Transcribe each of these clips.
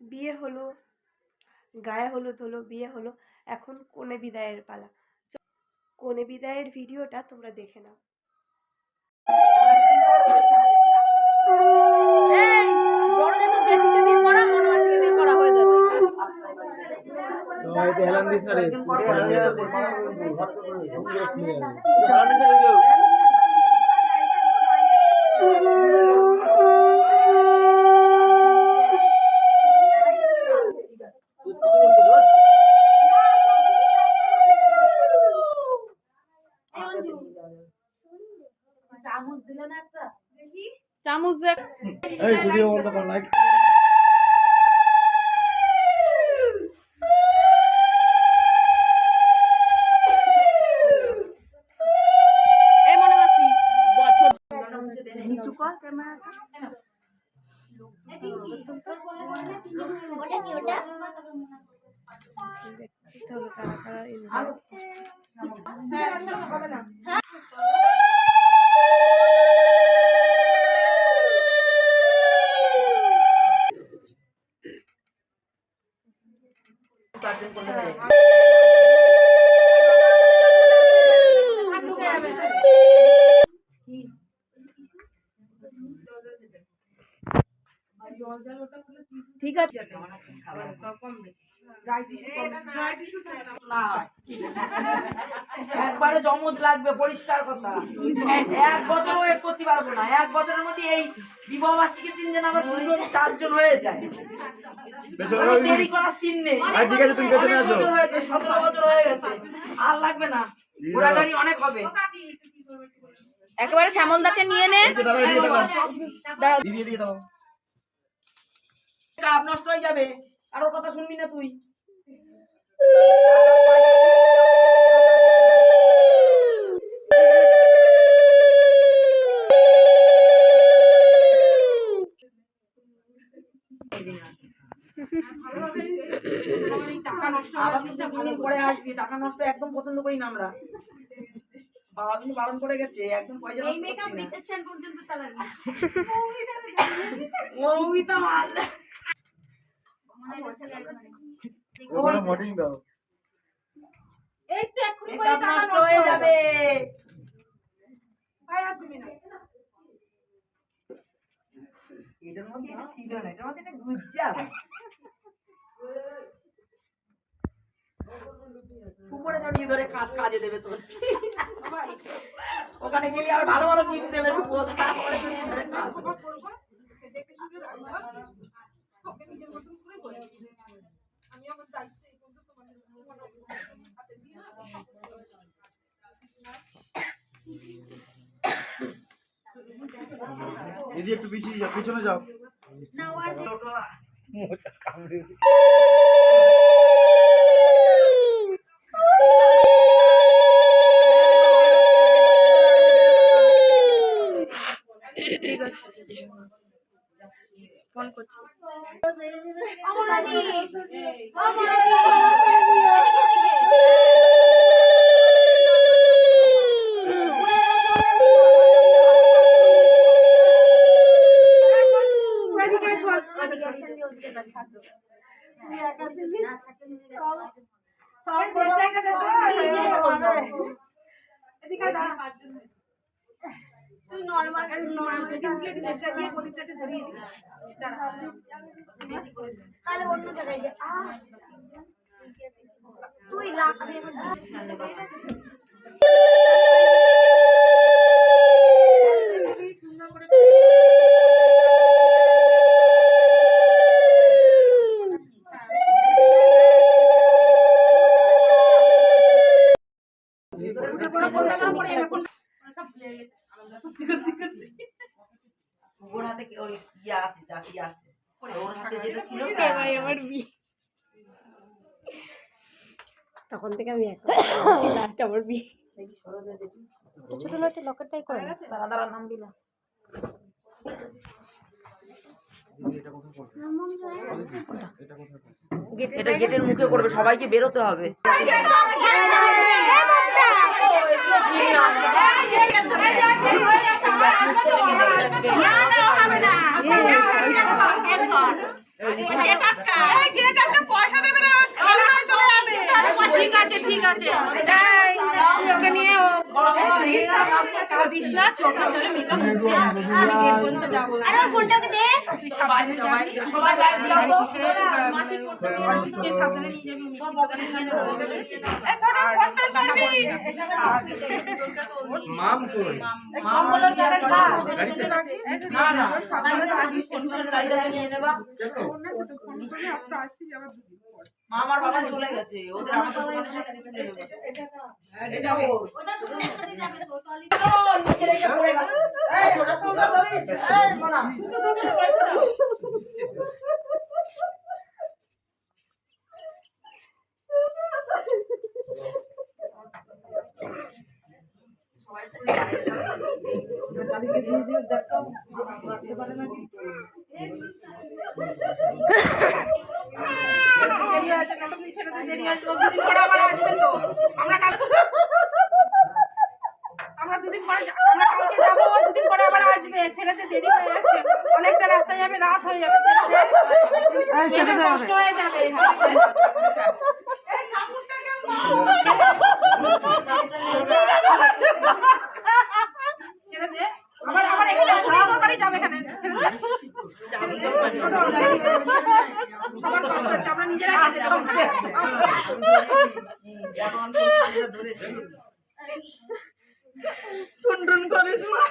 বিয়ে হলো গায়ে হলুদ হলো বিয়ে হলো এখন কনে বিদায়ের পালা কনে বিদায়ের ভিডিওটা তোমরা দেখে নাও হেলান দিস না রে চামচ দেখ এই ভিডিও বন্ধ কর লাইট এই মনে মাসি বছর দেখতে হবে কারা কারা invite ঠিক আছে। একবারে জমজ লাগবে পরিষ্কার কথা। এক বছর ওয়েট করতে পারব না। এক বছরের মধ্যে এই দিন যেন আবার দুজন চারজন হয়ে যায়। দেরি করার সিন নেই। বছর হয়েছে সতেরো বছর হয়ে গেছে। আর লাগবে না। ঘোড়া গাড়ি অনেক হবে। একেবারে শ্যামলদাকে নিয়ে নে। দাঁড়াও। কাপ নষ্ট হয়ে যাবে আর ওর কথা শুনবি না তুই আবার তো দুদিন পরে আসবি টাকা নষ্ট একদম পছন্দ করি না আমরা বাবা কিন্তু বারণ করে গেছে একদম পয়সা নষ্ট করছি না মৌমিতা মাল ওখানে মডিং দাও। মেকআপ নষ্ট হয়ে যাবে। এটার মধ্যে ছিল না এটার মধ্যে এটা গুজ্জা উপরে জড়িয়ে ধরে কাজ কাজে দেবে তোর ওখানে গেলে আর ভালো ভালো গিফট দেবে ধরে কাজ দিদি একটু পিছিয়ে যাও পিছনে যাও। তাহলে অন্য জায়গায় তুই ঠিক আছে ঠিক আছে শুভর হাতে ওই ইয়ে আছে জাতি আছে ওর হাতে যেটা ছিল তখন থেকে আমি এক লাস্ট আমার বিয়ে ছোট লোকটা লকেটটাই করে। দাঁড়া দাঁড়া নাম দিলা এটা গেটের মুখে করবে সবাইকে বেরোতে হবে ঠিক আছে ঠিক আছে ওকে নিয়ে না আমি গেট পর্যন্ত যাব না। বাইরে যাও তো। মাসির ফোনটা নিয়ে নাও, তুই সাবধানে নিয়ে যাবি। মিষ্টির যাবি, হয়ে যাবে। পরে যাবে। মা আমার বাবা চলে গেছে ওদের আমার দোকানের সাথে তুলে নেব এটা ওর ও, নিচে রেখে পড়ে গেল। এই, ছোটা ছোটা ধরি। এই, মোনা। দেরি হয়েছে, নাটক নিচ্ছে না, তো দেরি হয়েছে। ও দুদিন পরে আবার আসবে তো। আমরা কাল- আমরা দুদিন পরে আমরা কালকে যাব, দুদিন পরে আবার আসবে। ছেলেদের দেরি হয়ে যাচ্ছে। অনেকটা রাস্তা যাবে, রাত হয়ে যাবে ছেলেদের। মেয়েদের কষ্ট হয়ে যাবে। এখানে বাড়ি এখানে। কষ্ট হচ্ছে, আমরা টুনটুন করে তোমার।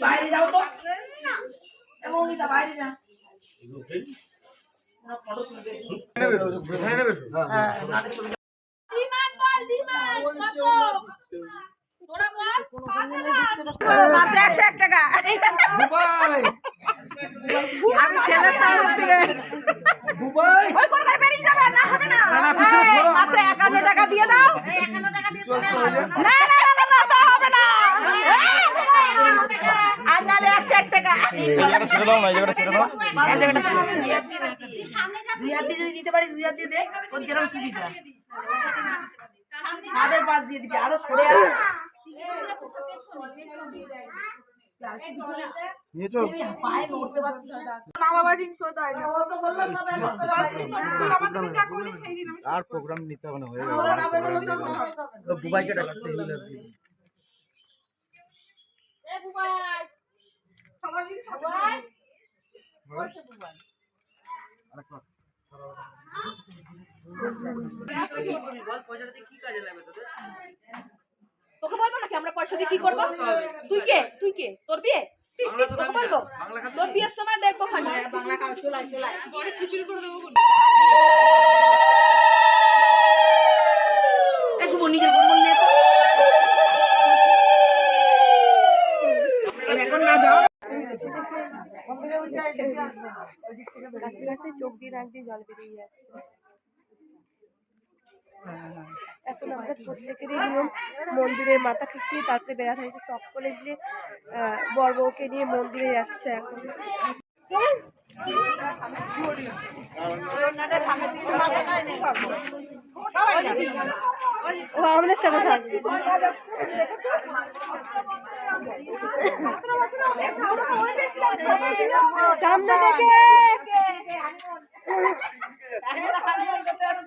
বাইরে যাও। তো। বাইরে যা। মাত্র একশো এক টাকা আমি ছেলের মাত্র একান্ন টাকা দিয়ে দাও না হবে না আর নাহলে একশো এক জায়গাটা ছেড়ে দাও না জায়গাটা ছেড়ে দাও। জায়গাটা দুই হাত দিয়ে যদি দিতে পারিস দুই হাত দিয়ে দে। ওর যেরকম সুবিধা। কাদের পাশ দিয়ে দিবি আরও সরে আর প্রোগ্রাম নিতে হবে না হয়ে বুবাইকে ডাকতে হয়। তোকে বলব নাকি? আমরা পয়সা দিয়ে কি করব? তুই কে? তুই কে? তোর বিয়ে? তোকে বলব? তোর বিয়ের সময় দেখব বাংলা খাওয়া চলাই চলাই খিচুড়ি করে দেবো এ শুভ নিজের কম্বল নিয়ে তো। এখন না যাও চোখ দিয়ে নাক জল বেরিয়ে যাচ্ছে। এখন আমরা প্রত্যেকেরই নিয়ম মন্দিরের মাথা ঠুকিয়ে তারপরে বেড়াতে হয়েছে সকলে যে আহ, বর বউকে নিয়ে মন্দিরে যাচ্ছে এখন। ও আমাদের সাথে থাকবে। সামনে থেকে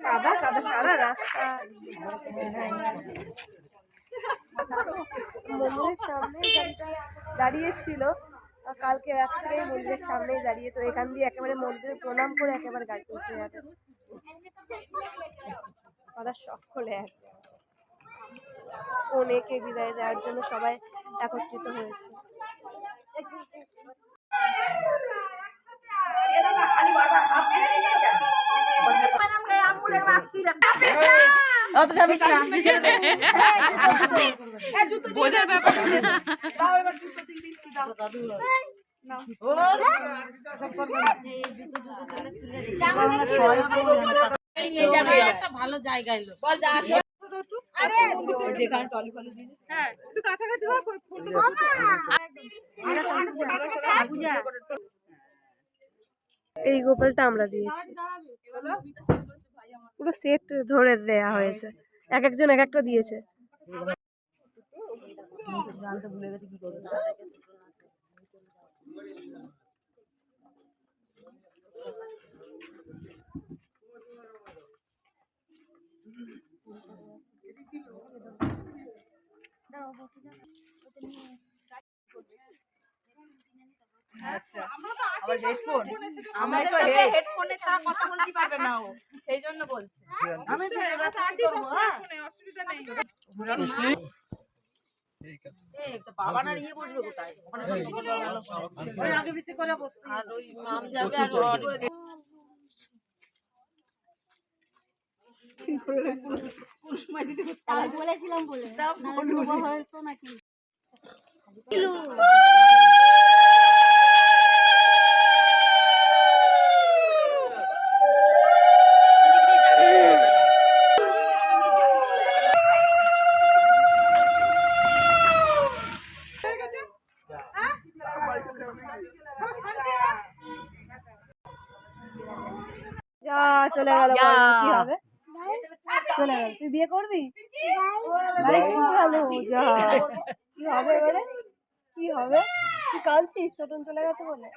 কাদা কাদা সারা রাস্তা মন্দিরের সামনে দাঁড়িয়েছিল কালকে রাত্রে মন্দিরের সামনে দাঁড়িয়ে, তো এখান দিয়ে একেবারে মন্দিরে প্রণাম করে একেবারে গাড়ি উঠে যাবে তারা সকলে এক অনেকে বিদায় দেওয়ার জন্য সবাই একত্রিত হয়েছে বল যা আসো। এই গোপালটা আমরা দিয়েছি। পুরো সেট ধরে দেয়া হয়েছে। এক একজন এক একটা দিয়েছে। আমার তো হেডফোনে ছাড়া কথা বলতে পারবে না ও। সেই জন্য বলছি। আমি তো এবার আছি ফোনে অসুবিধা নেই। বাবা না নিয়ে বসবে কোথায়? ওখানে আগে পিছিয়ে করে বসতে। আর ওই মাম যাবে আর বলেছিলাম বলে। হয়তো নাকি। হবে এবারে কি হবে? তুই কাঁদছিস? ছোটন চলে গেছে বলে।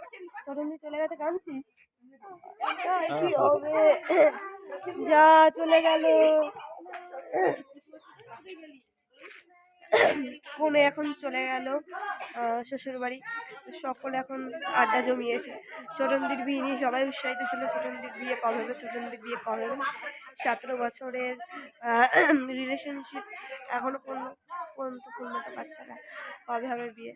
ছোটন তুই চলে গেছে কাঁদছিস? কি হবে? যা চলে গেল। বোনে এখন চলে গেল শ্বশুর বাড়ি সকলে এখন আড্ডা জমিয়েছে। ছোটনদির বিয়ে নিয়ে সবাই উৎসাহিত ছিল। ছোটনদির বিয়ে কবে হবে? ছোটনদির বিয়ে কবে হবে? সতেরো বছরের রিলেশনশিপ এখনও পূর্ণ, পর্যন্ত পূর্ণতা পাচ্ছে না। কবে হবে বিয়ে?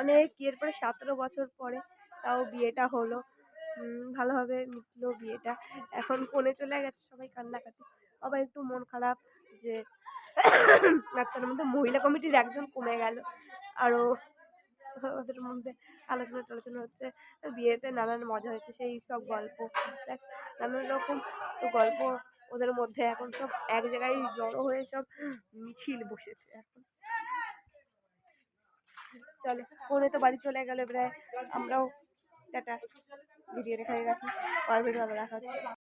অনেক ইয়ের পরে, সতেরো বছর পরে তাও বিয়েটা হলো। ভালোভাবে মিটলো বিয়েটা। এখন কোণে চলে গেছে, সবাই কান্নাকাটি। আবার একটু মন খারাপ যে তার মধ্যে মহিলা কমিটির একজন কমে গেল। আরও ওদের মধ্যে আলোচনা টালোচনা হচ্ছে। বিয়েতে নানান মজা হয়েছে, সেই সব গল্প। নানান রকম তো গল্প ওদের মধ্যে এখন সব এক জায়গায় জড়ো হয়ে সব মিছিল বসেছে এখন। চলে, ফোনে তো বাড়ি চলে গেলে প্রায়। আমরাও টাটা ভিডিও রেখে রাখি। পরের ভিডিও আবার রাখা হচ্ছে।